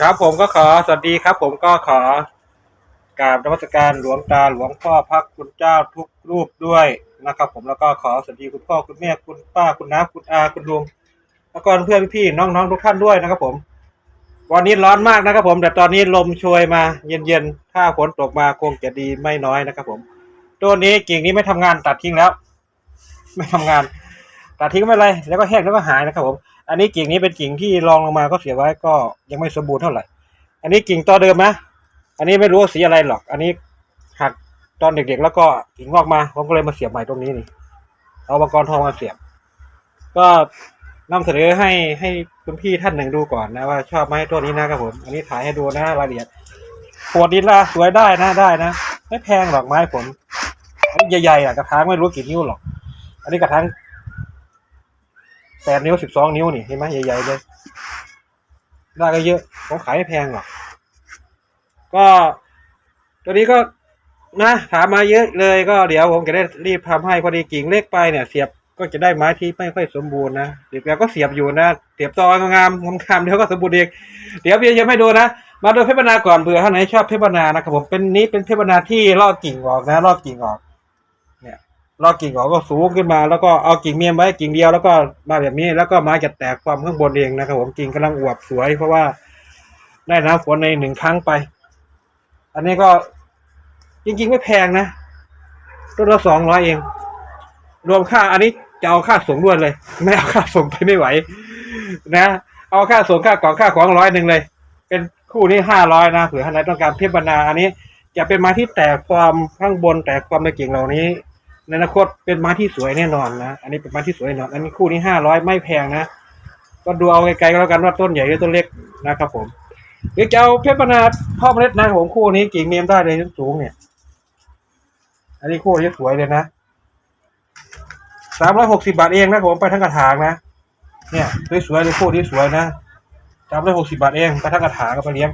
ครับผมก็ขอสวัสดีครับ ผมก็ขอกราบนมัสการหลวงตาหลวงพ่อพระคุณเจ้าทุกรูปด้วยนะครับ ผมแล้วก็ขอสวัสดีคุณพ่อคุณแม่คุณป้าคุณน้าคุณอาคุณลุงแล้วก็เพื่อนพี่น้องๆทุกท่านด้วยนะครับ ผม วันนี้ร้อนมากนะครับ ผม แต่ตอนนี้ลมโชยมา เย็นๆถ้าฝนตกมาคงจะดีไม่น้อยนะครับ ผมตัวนี้กิ่งนี้ไม่ทำงานตัดทิ้งแล้ว ไม่ทำงานตัดทิ้งไม่เป็นไรแล้วก็แห้งแล้วก็หายนะครับ ผม อันนี้กิ่งนี้เป็นกิ่งที่รองลงมาก็เสียไว้ก็ยังไม่สมบูรณ์เท่าไหร่ อันนี้กิ่งต่อเดิมนะ อันนี้ไม่รู้สีอะไรหรอก อันนี้หักตอนเด็กๆ แล้วก็กิ่งงอกมา ผมก็เลยมาเสียบใหม่ตรงนี้นี่ เอาบังกรทองมาเสียบ ก็นำเสนอให้ให้คุณพี่ท่านหนึ่งดูก่อนนะว่าชอบไหมตัวนี้นะครับผม อันนี้ถ่ายให้ดูนะรายละเอียดปวดดินละสวยได้นะได้นะ ไม่แพงหรอกไม้ผมอันนี้ใหญ่ๆอะกระถางไม่รู้กี่นิ้วหรอก อันนี้กระถาง แปดนิ้วสิบสองนิ้วนี่เห็นไหมใหญ่ๆเลยได้ก็เยอะผมขายไม่แพงหรอกก็ตัวนี้ก็นะถามมาเยอะเลยก็เดี๋ยวผมจะได้รีบทำให้พอดีกิ่งเล็กไปเนี่ย เสียบก็จะได้ไม้ที่ไม่ค่อยสมบูรณ์นะเดี๋ยวก็เสียบอยู่นะเสียบตองามงามงามๆเดี๋ยวก็สมบูรณ์เองเดี๋ยวเบียร์จะไม่ดูนะมาดูเพชรบรรณาก่อนเผื่อท่านไหนชอบเพชรบรรณานะครับผมเป็นนี้เป็นเพชรบรรณาที่ลอกกิ่งออกนะลอกกิ่งออก เนี่ยลอกกิ่งออกก็สูงขึ้นมา แล้วก็เอากิ่งเมียมไว้กิ่งเดียวแล้วก็มาแบบนี้ แล้วก็ไม้จะแตกความข้างบนเองนะครับ ผมกิ่งกำลังอวบสวย เพราะว่าได้น้ำฝนในหนึ่งครั้งไป อันนี้ก็จริงๆไม่แพงนะต้นละสองร้อยเอง รวมค่า อันนี้จะเอาค่าส่งด้วยเลย ไม่เอาค่าส่งไปไม่ไหว นะ เอาค่าส่งค่าของค่าของร้อยหนึ่งเลย เป็นคู่นี้ห้าร้อยนะเผื่อท่านใดต้องการเทียบบรรณาอันนี้จะเป็นไม้ที่แตกความข้างบนแตกความในกิ่งเหล่านี้ ในอนาคตเป็นไม้ที่สวยแน่นอนนะ อันนี้เป็นไม้ที่สวยแน่นอน อันนี้คู่นี้ห้าร้อยไม่แพงนะ ก็ดูเอาไกลๆก็แล้วกันว่าต้นใหญ่หรือต้นเล็กนะครับผมหรือจะเอาเพชรบรรณาพ่อเมล็ดนะครับผมคู่นี้กิ่งเมียมได้เลยสูงเนี่ย อันนี้คู่นี้สวยเลยนะสามร้อยหกสิบาทเองนะผมไปทั้งกระถางนะ เนี่ยสวยๆเลยคู่นี้สวยนะสามร้อยหกสิบาทเองไปทั้งกระถางก็ไปเลี้ยง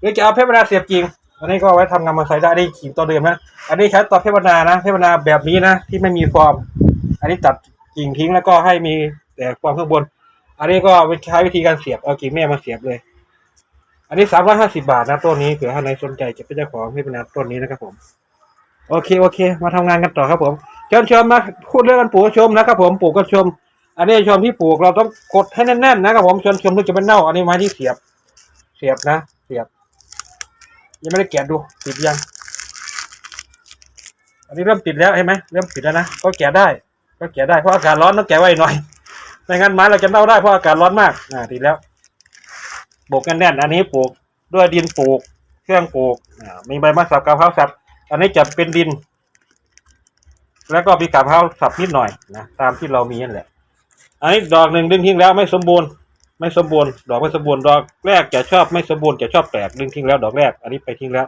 หรือจะเอาเพชรบรรณาเสียบกิ่ง อันนี้ก็ไว้ทำงานมาใส่ได้ได้ขิงตัวเดิมนะ อันนี้ใช้ต่อเพชรบรรณานะเพชรบรรณาแบบนี้นะที่ไม่มีฟอร์ม อันนี้ตัดกิ่งทิ้งแล้วก็ให้มีแต่ฟอร์มข้างบน อันนี้ก็ใช้วิธีการเสียบเอากิ่งแม่มาเสียบเลย อันนี้สามร้อยห้าสิบาทนะต้นนี้เผื่อท่านใดสนใจจะเป็นเจ้าของเพชรบรรณาต้นนี้นะครับผม โอเคโอเค มาทำงานกันต่อครับผมเชิญชมมาพูดเรื่องกันปลูกชมนะครับผมปลูกก็ชม อันนี้ชมที่ปลูกเราต้องกดให้แน่นๆนะครับผมเชิญชมถึงจะเป็นเน่า อันนี้ไม้ที่เสียบเสียบนะ เสียบ ยังไม่ได้แกะดูติดยัง อันนี้เริ่มติดแล้วเห็นไหมเริ่มติดแล้วนะก็แกะได้ ก็แกะได้เพราะอากาศร้อนต้องแกะไว้หน่อยไม่งั้นไม้เราจะเน่าได้เพราะอากาศร้อนมากอ่าติดแล้วปลูกกันแน่นอันนี้ปลูกด้วยดินปลูก เครื่องปลูกอ่ามีใบมะสับกะเพราสับ อันนี้จะเป็นดิน แล้วก็มีกาบเท้าสับนิดหน่อยนะตามที่เรามีนั่นแหละ อันนี้ดอกหนึ่งดึงทิ้งแล้วไม่สมบูรณ์ ไม่สมบูรณ์ดอกไม่สมบูรณ์ดอกแรกจะชอบไม่สมบูรณ์จะชอบแตกดึงทิ้งแล้ว ดอกแรก อันนี้ไปทิ้งแล้ว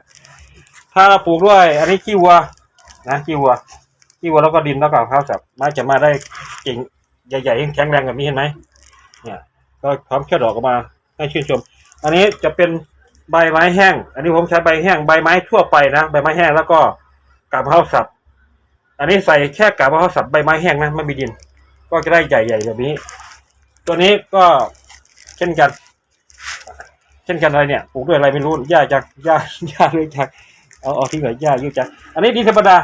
ถ้าเราปลูกด้วย อันนี้ขี้วัวนะขี้วัวขี้วัวแล้วก็ดินแล้วก็กาบเท้าสับม้จะมาได้เก่งใหญ่ๆแข็งแรงแบบนี้เห็นไหมเนี่ยก็พร้อมแค่ดอกออกมาให้ชื่นชม อันนี้จะเป็นใบไม้แห้ง อันนี้ผมใช้ใบแห้งใบไม้ทั่วไปนะใบไม้แห้งแล้วก็กาบมะพร้าวสับ อันนี้ใส่แค่กาบมะพร้าวสับใบไม้แห้งนะไม่มีดิน ก็จะได้ใหญ่ๆแบบนี้ ตัวนี้ก็ เช่นกัน เช่นกันอะไรเนี่ยปลูกด้วยอะไรไม่รู้หญ้าจากหญ้าหญ้าเลยจากเอาเอาที่ไหนหญ้าเยอะจังอันนี้ดินธรรมดา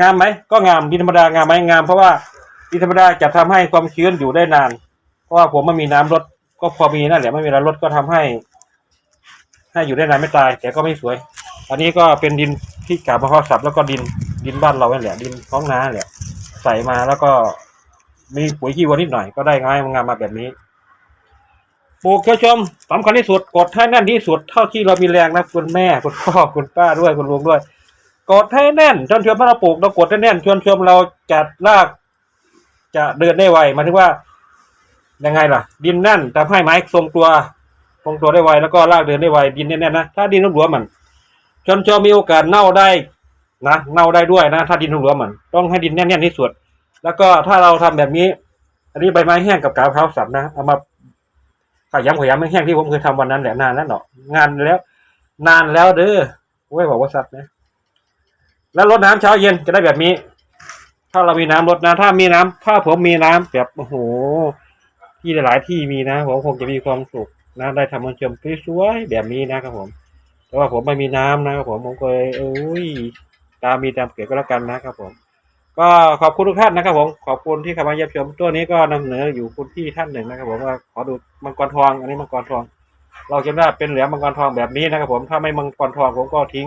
งามไหมก็งามดินธรรมดางามไหมงามเพราะว่าดินธรรมดาจะทำให้ความชื้นอยู่ได้นาน เพราะว่าผมไม่มีน้ำรดก็พอมีนั่นแหละไม่มีน้ำรดก็ทำให้ให้อยู่ได้นานไม่ตายแต่ก็ไม่สวย อันนี้ก็เป็นดินที่กาบมะพร้าวสับแล้วก็ดินดินบ้านเราเนี่ยแหละดินท้องนาแหละใส่มาแล้วก็มีปุ๋ยขี้วัวนิดหน่อยก็ได้ง่ายงามมาแบบนี้ ปลูกเชื่อชมสำคัญที่สุดกดให้แน่นที่สุดเท่าที่เรามีแรงนะคุณแม่คุณพ่อคุณป้าด้วยคุณลุงด้วย กดให้แน่นชวนชมถ้าเราปลูกเรากดให้แน่นชวนชมเราจัดราก จะเดินได้ไวหมายถึงว่ายังไงล่ะ ดินแน่นทำให้ไม้ทรงตัวทรงตัวได้ไวแล้วก็รากเดินได้ไวดินแน่นๆนะถ้าดินหลวมมันชนชมมีโอกาสเน่าได้นะเน่าได้ด้วยนะ ถ้าดินหลวมมันต้องให้ดินแน่นๆที่สุดแล้วก็ถ้าเราทำแบบนี้ อันนี้ใบไม้แห้งกับกาบเท้าสับนะเอามา ขยำขยำไม่แห้งที่ผมเคยทำวันนั้นแหละนานแล้วเนาะงานแล้ว นานแล้วเด้อโอ้ยบอกว่าสัตว์นะแล้วรดน้ำเช้าเย็นจะได้แบบนี้ ถ้าเรามีน้ำรดนะถ้ามีน้ำถ้าผมมีน้ำแบบโอ้โหที่หลายที่มีนะผมคงจะมีความสุขนะได้ทำมันชมสวยแบบนี้นะครับผม แต่ว่าผมไม่มีน้ำนะครับผมผมเลยเอ้ยตามมีตามเกิดก็แล้วกันนะครับผม ก็ขอบคุณทุกท่านนะครับ ผมขอบคุณที่เข้ามาเยี่ยมชมตัวนี้ก็นำเสนออยู่คุณที่ท่านหนึ่งนะครับ ผมว่าขอดูมังกรทอง อันนี้มังกรทอง เราจะได้เป็นเหลือมังกรทองแบบนี้นะครับ ผมถ้าไม่มังกรทองผมก็ทิ้ง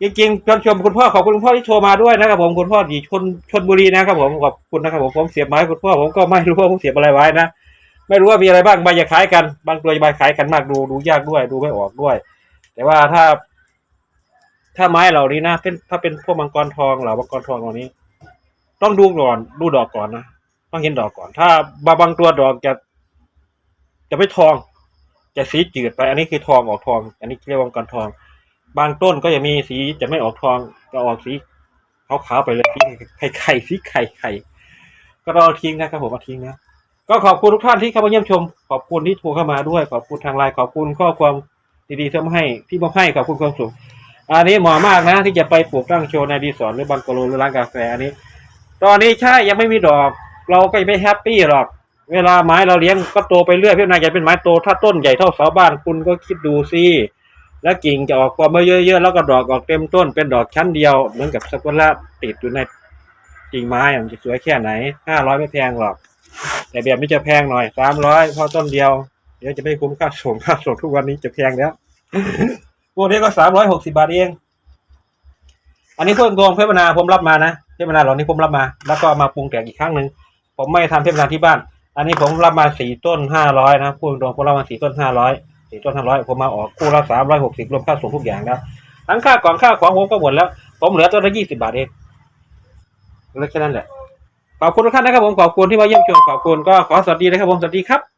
จริงๆชวนชมคุณพ่อขอบคุณคุณพ่อที่โทรมาด้วยนะครับ ผมคุณพ่อดีชนชนบุรีนะครับผมขอบคุณนะครับ ผมผมเสียบไม้คุณพ่อผมก็ไม่รู้ว่าผมเสียบอะไรไว้นะไม่รู้ว่ามีอะไรบ้างใบจะคล้ายกัน บางตัวใบคล้ายกันมากดูดูยากด้วยดูไม่ออกด้วย แต่ว่าถ้า ถ้าไม้เหล่านี้นะเป็นถ้าเป็นพวกมังกรทองเหล่ามังกรทองเหล่านี้ ต้องดูก่อนดูดอกก่อนนะต้องเห็นดอกก่อน ถ้าบางบางตัวดอกจะ จะไม่ทอง จะสีจืดไป อันนี้คือทองออกทอง อันนี้เรียกว่ามังกรทอง บางต้นก็จะมีสีจะไม่ออกทองจะออกสีขาวๆไปเลยสีไข่ไข่สีไข่ไข่ก็รอทิ้งนะครับผมเอาทิ้งนะก็ขอบคุณทุกท่านที่เข้ามาเยี่ยมชม ขอบคุณที่โทรเข้ามาด้วย ขอบคุณทางไลน์ขอบคุณข้อความดีๆที่มาให้ที่มาให้ขอบคุณความสุขอันนี้เหมาะมากนะ ที่จะไปปลูกตั้งโชว์ในรีสอร์ทหรือบังกะโลหรือร้านกาแฟอันนี้ ตอนนี้ใช่ยังไม่มีดอก เราก็ยังไม่แฮปปี้หรอก เวลาไม้เราเลี้ยงก็โตไปเรื่อยพี่นายจะเป็นไม้โตถ้าต้นใหญ่เท่าเสาบ้านคุณก็คิดดูสิแล้วกิ่งจะออกความมาเยอะๆแล้วก็ดอกออกเต็มต้นเป็นดอกชั้นเดียว เหมือนกับสกุลละติดอยู่ในกิ่งไม้มันจะสวยแค่ไหนห้าร้อยไม่แพงหรอก แต่แบบนี้จะแพงหน่อยสามร้อยเพราะต้นเดียวเดี๋ยวจะไม่คุ้มค่าส่งค่าส่งทุกวันนี้จะแพงแล้วพวกนี้ก็สามร้อยหกสิบาทเอง อันนี้เพิ่งตรงเพชรมนาผมรับมานะ เพนาเหล่านี้ผมรับมา แล้วก็มาปรุงแต่งอีกครั้งหนึ่งผมไม่ทำเทพนาที่บ้าน อันนี้ผมรับมาสี่ต้นห้าร้อยนะพูดตรงผมรับมาสี่ต้นห้าร้อยสี่ต้นห้าร้อยผมมาออกคู่ละสามร้อยหกสิบรวมค่าส่งทุกอย่างแล้วทั้งค่าก่อนค่าของผมก็หมดแล้ว ผมเหลือต้นละยี่สิบาทเองเหลือแค่นั้นแหละขอบคุณทุกท่านนะครับผมขอบคุณที่มาเยี่ยมชมขอบคุณก็ขอสวัสดีนะครับผมสวัสดีครับ